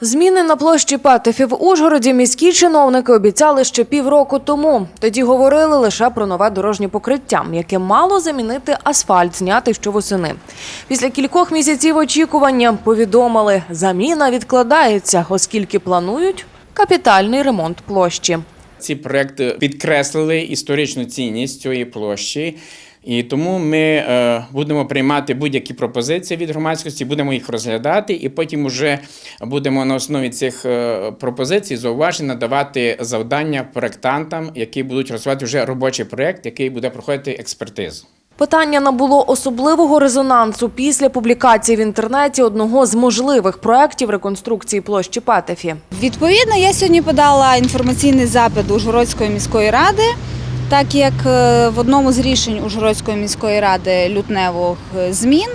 Зміни на площі Патефі в Ужгороді міські чиновники обіцяли ще півроку тому. Тоді говорили лише про нове дорожнє покриття, яке мало замінити асфальт, знятий щовосени. Після кількох місяців очікування повідомили, заміна відкладається, оскільки планують капітальний ремонт площі. Ці проекти підкреслили історичну цінність цієї площі. І тому ми е, будемо приймати будь-які пропозиції від громадськості, будемо їх розглядати, і потім вже будемо на основі цих е, пропозицій зауважень надавати завдання проектантам, які будуть розвивати вже робочий проект, який буде проходити експертизу. Питання набуло особливого резонансу після публікації в інтернеті одного з можливих проєктів реконструкції площі Патефі. Відповідно, я сьогодні подала інформаційний запит до Ужгородської міської ради, так як е, в одному з рішень Ужгородської міської ради лютневих е, змін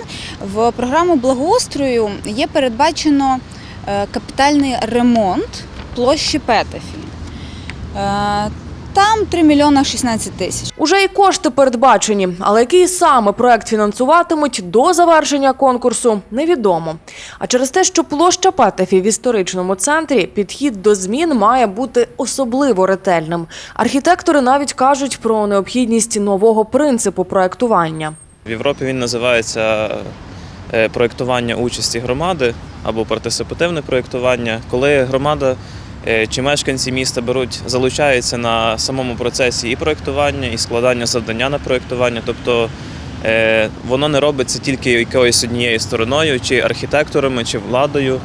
в програму благоустрою є передбачено е, капітальний ремонт площі Петефі. Е, Там 3 мільйона 16 тисяч. Уже і кошти передбачені, але який саме проект фінансуватимуть до завершення конкурсу, невідомо. А через те, що площа Патефі в історичному центрі, підхід до змін має бути особливо ретельним. Архітектори навіть кажуть про необхідність нового принципу проектування. В Європі він називається е, проєктування участі громади або партисипативне проєктування, коли громада чи мешканці міста беруть, залучаються на самому процесі і проєктування, і складання завдання на проєктування. Тобто е, воно не робиться тільки якоюсь однією стороною, чи архітекторами, чи владою,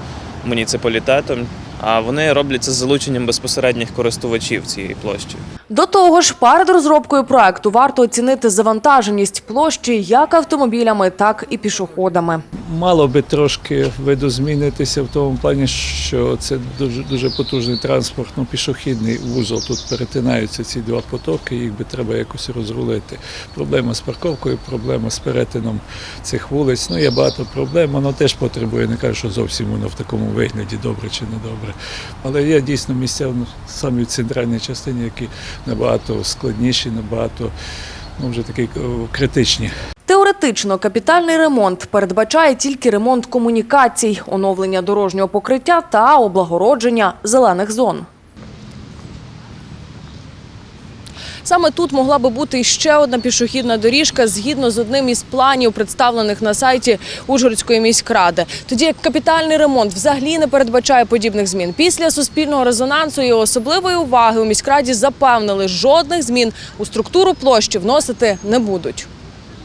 муніципалітетом, а вони роблять це з залученням безпосередніх користувачів цієї площі. До того ж, перед розробкою проекту варто оцінити завантаженість площі як автомобілями, так і пішоходами. Мало би трошки видозмінитися в тому плані, що це дуже дуже потужний транспортно пішохідний вузол. Тут перетинаються ці два потоки, їх би треба якось розрулити. Проблема з парковкою, проблема з перетином цих вулиць. Ну є багато проблем, воно теж потребує. Не кажу, що зовсім воно в такому вигляді добре чи не добре. Але є дійсно місця саме в центральній частині, які набагато складніші, набагато ну, вже такі критичні. Теоретично капітальний ремонт передбачає тільки ремонт комунікацій, оновлення дорожнього покриття та облагородження зелених зон. Саме тут могла би бути ще одна пішохідна доріжка згідно з одним із планів, представлених на сайті Ужгородської міськради. Тоді як капітальний ремонт взагалі не передбачає подібних змін. Після суспільного резонансу і особливої уваги у міськраді запевнили, жодних змін у структуру площі вносити не будуть.